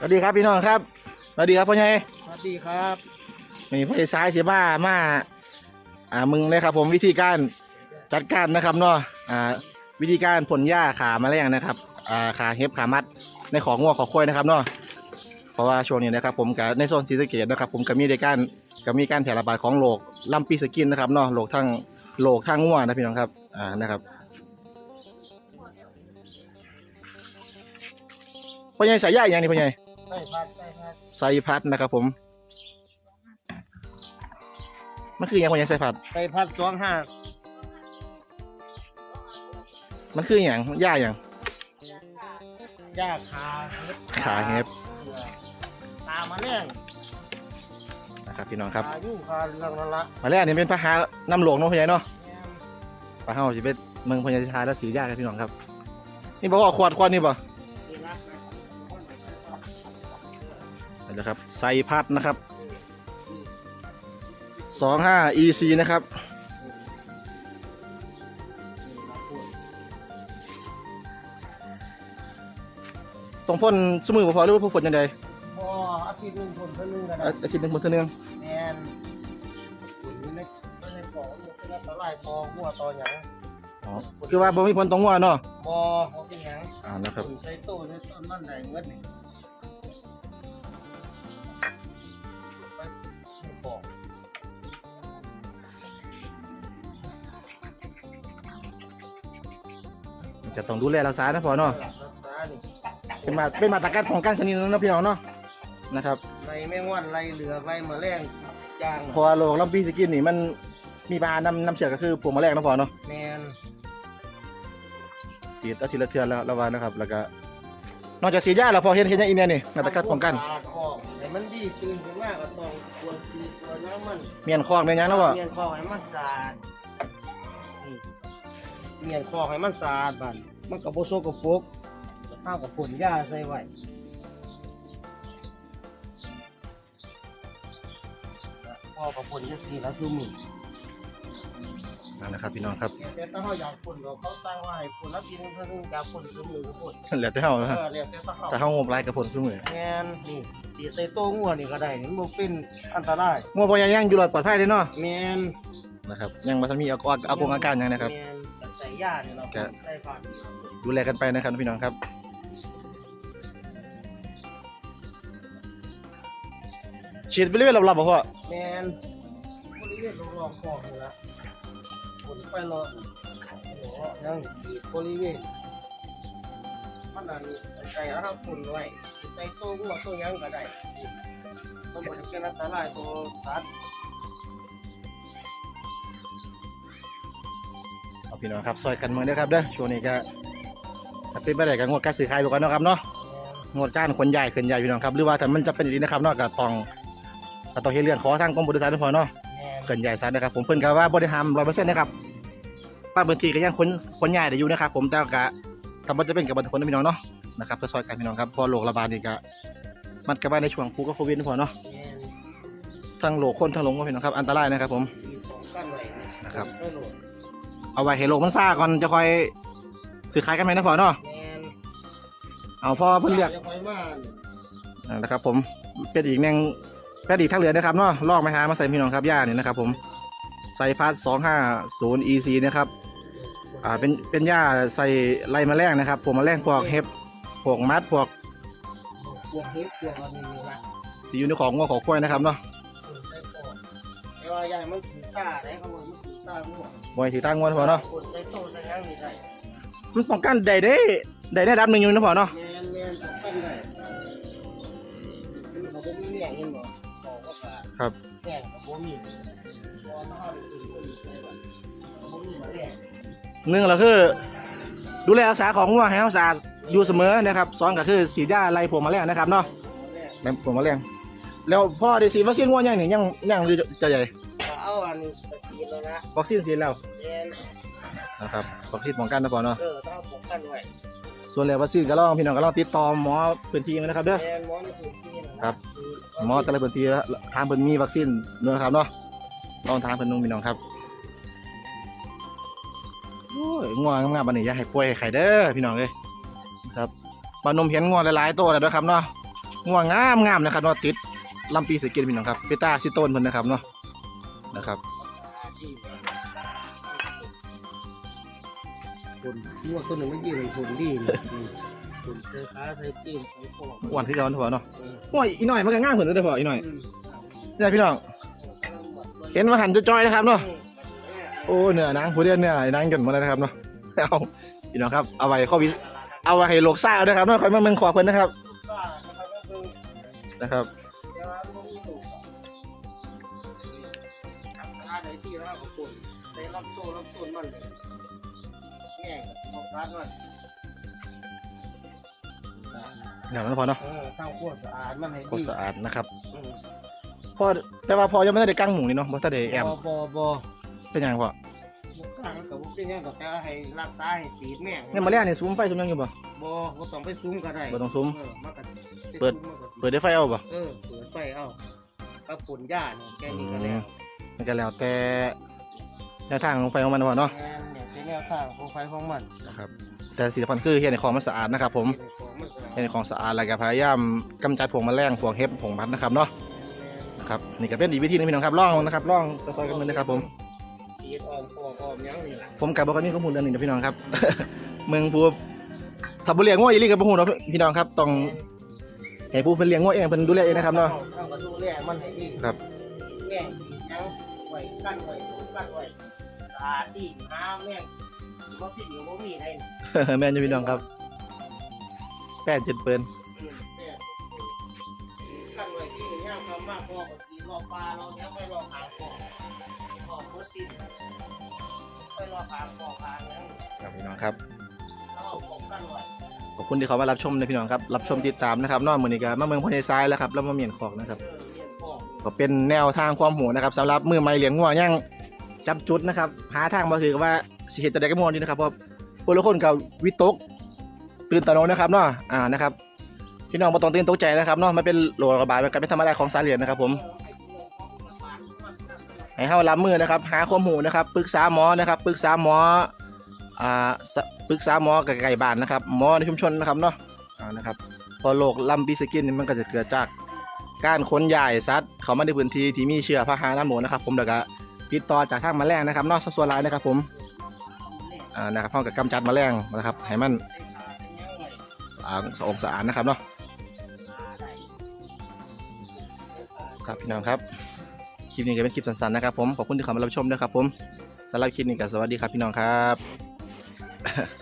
สวัสดีครับพี่น้องครับสวัสดีครับพ่อใหญ่สวัสดีครับนี่พ่อใหญ่ซ้ายเสียบ้ามาอ่ามึงนะครับ ผมวิธีการจัดการนะครับเนาะอ่าวิธีการผลหญ้าขาแมลงนะครับอ่าขาเห็บขามัดในของงัวของควายนะครับเนาะเพราะว่าช่วงนี้นะครับ ผมกับในโซนศรีสะเกดนะครับ ผมก็มีในการก็มีการแพร่ระบาดของโรคลัมปีสกินนะครับเนาะโรคทางโรคทางงัวนะพี่น้องครับอ่านะครับพ่อใหญ่ใส่หญ้าอย่างนี้พ่อใหญ่ ใช่พัดใช่พัดไซพัดนะครับผม มันคืออย่างไรอย่างไซพัดใช่พัดสองห้ามันคืออย่างหญ้าอย่างยาขาเห็บขาเห็บตามาแรงนะครับพี่น้องครับขายุ่งขาเรื่องนั่นละมาแรกนี่เป็นพระหาน้ำหลวงเน้องพ่อใหญ่เนาะพระเฮาจะเป็นเมืองพญาทาและสีหญ้าครับพี่น้องครับ นี่บอกว่าขวดขวดนี่ป่ นะครับไซพัดนะครับสองห้า EC นะครับตรงพ่นสมือบ่พอหรือว่าพ่นยังไงพออาทิตย์หนึ่งคนเท่านึงกันอาอาทิตย์หนึ่งพ่นเท่านึงแมนอยู่ในในกล่องอยู่ในตะไลตอหัวตอหยังอ๋อคือว่าบ่มีผลตรงหัวเนาะบอเขาเป็นหยังอ่านะครับใช้ตู้ใช้ต้นมันได้เงินนี่ จะต้องดูแลรักษานะพอเนาะรักษานี่เป็นมาเป็นมาตรการของการชนิดนั้นนะพี่น้องเนาะนะครับไรแมงวันไรเหลือไรแมลงจางเพราะว่าโรคลำปีสกินนี่มันมีปลาน้ำน้ำเชื้อก็คือปวงแมลงนะพอเนาะแมนสีดอาทิตย์ละเทือนแล้วระวังนะครับ แล้วก็นอกจากสีดยาแล้วพอเห็นเห็นอย่างอีเมียนี่มาตรการป้องกันขาคอกให้มันดีตื่นขึ้นมาก็ต้องควรตีตัวน้ำมันเมียนคอกเมียนหยังแล้ววะเมียนคอกให้มันสะอาดนี่เมียนคอกให้มันสะอาดบัด มันกับโบโซกับปรกข้าวกับผลหญ้าใส่ไว้พ่อกับผลจะสีแล้วคือมือนั่นนะครับพี่น้องครับแต่ถ้าเขาอยากผลก็เขาตั้งไว้ผลแล้วทีนึงเพิ่งอยากผลคือมือกับผลเหลือแต่เฮาเอนะฮะอเรียกแต่ถ้าเขาแต่เฮางบหลายกับผลซุมือแงนนี่สีใส่โต้งัวนี่ก็ได้นี่มันบ่เป็นอันตรายงัวบ่ยังยังอยู่รอดปลอดภัยเด้เนาะแมนนะครับยังบ่ทันมีอาการอาการอาการหยังนะครับแมน ใส่ยาเนี่ยเราแกะใส่ผ่านดูแลกันไปนะครับพี่น้องครับ ฉีดไปเรื่อยๆรอบๆบ่พ่อแมนบริเวณรอบๆคอนี่ละผลไปรอโอ้โหยังอีกบริเวณมันนั่นใส่แล้วครับผลไว้ใส่โต้งัวโต้หยังก็ได้มันบ่ได้เป็นอันตรายตัวสัตว์ พี่น้องครับซอยกันเมืองเด้อครับเด้อช่วงนี้ก็ถ้าเป็นไปได้ก็งดการซื้อขายไปก่อนเนาะครับเนาะแม่นงดการขนใหญ่ขึ้นใหญ่พี่น้องครับหรือว่าถ้ามันจะเป็นอย่างนี้นะครับเนาะก็ต้องก็ต้องเฮ็ดเรื่องขอทางกรมบริษัททุกคนเนาะแม่นขึ้นใหญ่ซะนะครับผมเพิ่นก็ว่าบ่ได้ห้าม100%นะครับบางพื้นที่ก็ยังขนขนใหญ่ได้อยู่นะครับผมแต่ก็ถ้าบ่จะเป็นกับบ่ทุกคนนะพี่น้องเนาะนะครับเพื่อซอยกันพี่น้องครับเพอโรคระบาดนี่ก็มันก็มาในช่วงฟูกับโควิดนะพอเนาะแม่นทั้งโรคคนทั้งโรคพี่น้องครับอันตรายนะครับผมมีสองกั้นไว้นะครับไม่โหลด เอาไว้ให้โรคมันซ่าก่อนจะค่อยซื้อขายกันไหมนะพอเนาะแม่นเอาพอเพิ่นเรียกจะไปมาอ่านะครับผมเป็นอีกแนงเป็นอีกทางเหลือนะครับเนาะลอกไม้หามาใส่พี่น้องครับย่านี่นะครับ ผมใส่พัดสองห้าศูนย์ EC นะครับอ่าเป็นเป็นย่าใส่ไล่แมลงนะครับพวกแมลงพวกเห็บพวกมัดพวกพวกเฮ็ดพวกอันนี้นี่ละที่อยู่ในของงัวของควายนะครับเนาะคนใส่ก่อนแต่ว่าใหญ่มันถือตาได้เขาบอกมันถือ ตาหัวไว้ที่ตั้งงัวนะพอเนาะคนใส่โตใส่ยังนี่ได้มันป้องกันได้ได้ได้ได้ดับหนึ่งอยู่นะพอเนาะแม่นแม่นต้องเป็นได้มันบ่มีแม่งเห็นบ่บอกว่าขาครับแม่งก็บ่มีพอมาเฮาได้กินก็ดีใจว่าบ่มีแม่งหนึ่งเราคือ ดูแลรักษาของงัวให้รักษาอยู่เสมอนะครับสองก็คือสีดยาไล่พวกแมลงนะครับเนาะแม่งแม่พวกแมลงแล้วพ่อได้ฉีดวัคซีนงัวยังนี่ยังยังหรือจะใหญ่ก็ เอาอันนี้ไปกินแล้วนะวัคซีนฉีดแล้วแม่นนะครับวัคซีนป้องกันนะพอเนาะเออต้องเอาป้องกันไว้ส่วนแล้ววัคซีนก็ลองพี่น้องก็ลองติดต่อหมอพื้นที่มานะครับเด้อ แม่นหมอในพื้นที่นะครับ หมอแต่ละพื้นที่ทางเพิ่นมีวัคซีนเนาะครับเนาะลองทางเพิ่นนุ่งพี่น้องครับโอ้ยง่วงงามๆบัดนี้อย่าให้ป่วยให้ไข้เด้อพี่น้องเอ้ยครับบ้านนมเห็นง่วงหลายๆตัวแล้วเด้อครับเนาะง่วงงามงามนะครับเนาะติดลำปีสกินพี่น้องครับเปต้าซิโตนเพิ่นนะครับเนาะ นะครับคนที่ว่าตัวหนึ่งไม่ยืนคนดีเลยคนเจอขาใส่ตีนใส่คออ้วนคือเก่าเนาะพ่อเนาะโอ้ยอีหน่อยมันก็งามเหมือนเด้อพ่ออีหน่อยนี่พี่น้อง เห็นว่าหันจะจอยนะครับเนาะโอ้เนื้อหนังผู้เรียนเนื้อหนังกันหมดแล้วนะครับเนาะเอาพี่น้องครับเอาไว้ข้อวิเอาไว้ให้โลกซ่าเอานะครับเนาะคอยมาเมืองขวาเพิ่นนะครับนะครับ ไหนที่แล้วก็คนในลำตัวลำต้นมันเลยแง่ของร้านมันอย่างนั้นพอเนาะเออข้าวโพดสะอาดมันให้โคตรดีสะอาดนะครับอืมพอแต่ว่าพอยังไม่ได้กั้งหมูนี่เนาะบ่ทันได้แอมบ่บ่บ่เป็นหยังพ่อบ่กล้ากับบ่เป็นหยังก็แต่ให้รักษาให้สีดแม่งเนี่ยมาแล้วนี่ซุ้มไฟซุ้มหยังอยู่บ่ บ่บ่ต้องไปซุ้มก็ได้บ่ต้องซุ้มเออมันก็เปิดเปิดได้ไฟเอาบ่ เออเปิดไฟเอากับปุ่นหญ้าเนี่ยแค่นี้ก็แล้ว มันก็แล้วแต่แนวทางของไฟของมันพ่อเนาะงานเนี่ยเป็นแนวทางของไฟของมันนะครับแต่สิ่งสำคัญคือเฮ็ดให้ของมันสะอาดนะครับผมเป็นของมันสะอาดเฮ็ดให้ของสะอาดแล้วก็พยายามกำจัดพวกแมลงพวกเห็บพวกพัดนะครับเนาะนะครับนี่ก็เป็นอีกวิธีหนึงพี่น้องครับลองนะครับลองค่อยๆกันเลยนะครับผมสีออมฟอกออมหยังนี่ผมกับบอกกันนี่ข้อมูลเรื่องหนึงนะพี่น้องครับ เมืองผู้ถ้าบ่เลี้ยงง้ออีหลีกับบ่ฮู้เนาะพี่น้องครับต้องให้ผู้เพิ่นเลี้ยงง้อเองเพิ่นดูแลเองนะครับเนาะเราก็ดูแลมันให้ดีครับ แม่งสีหยังไว้กั้นไว้กั้นไว้สาดดีหาแม่งบ่สิ่งบ่มีได้นี่แม่นอยู่พี่น้องครับแป้นเจ็ดเปิ้นอืมแม่งกั้นไว้ที่ย่างทำมากพอก็สีรอปลาเรายังไม่รอหางฟอกฟอกเพิ่นติดไปรอหางฟอหางหยังครับพี่น้องครับ แล้วเอาของกั้นไว้ ขอบคุณที่เขามารับชมนะพี่น้องครับ รับชมติดตามนะครับนอกมือนี้ก็มาเมืองพญทรายแล้วครับ แล้วมาเมียนขอกนะครับ เออ ก็เป็นแนวทางความหูนะครับสำหรับมือใหม่เลี้ยงงัวยังจับจุดนะครับ หาทางมาถือว่าสิเหตุจะได้กับงัวดีนะครับเพราะผู้ละคนกับวิตก ตื่นตระหนกนะครับเนาะอ่านะครับพี่น้องมาต้องตื่นตกใจนะครับเนาะมันเป็นโรคระบาดมันก็เป็นธรรมดาของสายเลียนนะครับ ผมให้เฮารับมือนะครับ หาความหูนะครับปรึกษาหมอนะครับปรึกษาหมออ่าปรึกษาหมอกับไก่บ้านนะครับหมอในชุมชนนะครับเนาะอ่านะครับพอโรคลัมปีสกินมันก็จะเกิดจาก การขนย้ายสัตว์เขามาในพื้นที่ที่มีเชื้อพาหะน้ำหมูนะครับ ผมแล้วก็ติดต่อจากทางแมลงนะครับนอกส่วนหลายนะครับ ผมอ่านะครับเฮากับกำจัดแมลงนะครับให้มันสะอาดสะอาดสะอาดนะครับเนาะครับพี่น้องครับคลิปนี้ก็เป็นคลิปสั้นๆนะครับผมขอบคุณที่เข้ามารับชมด้วยครับ ผมสำหรับคลิปนี้ก็สวัสดีครับพี่น้องครับ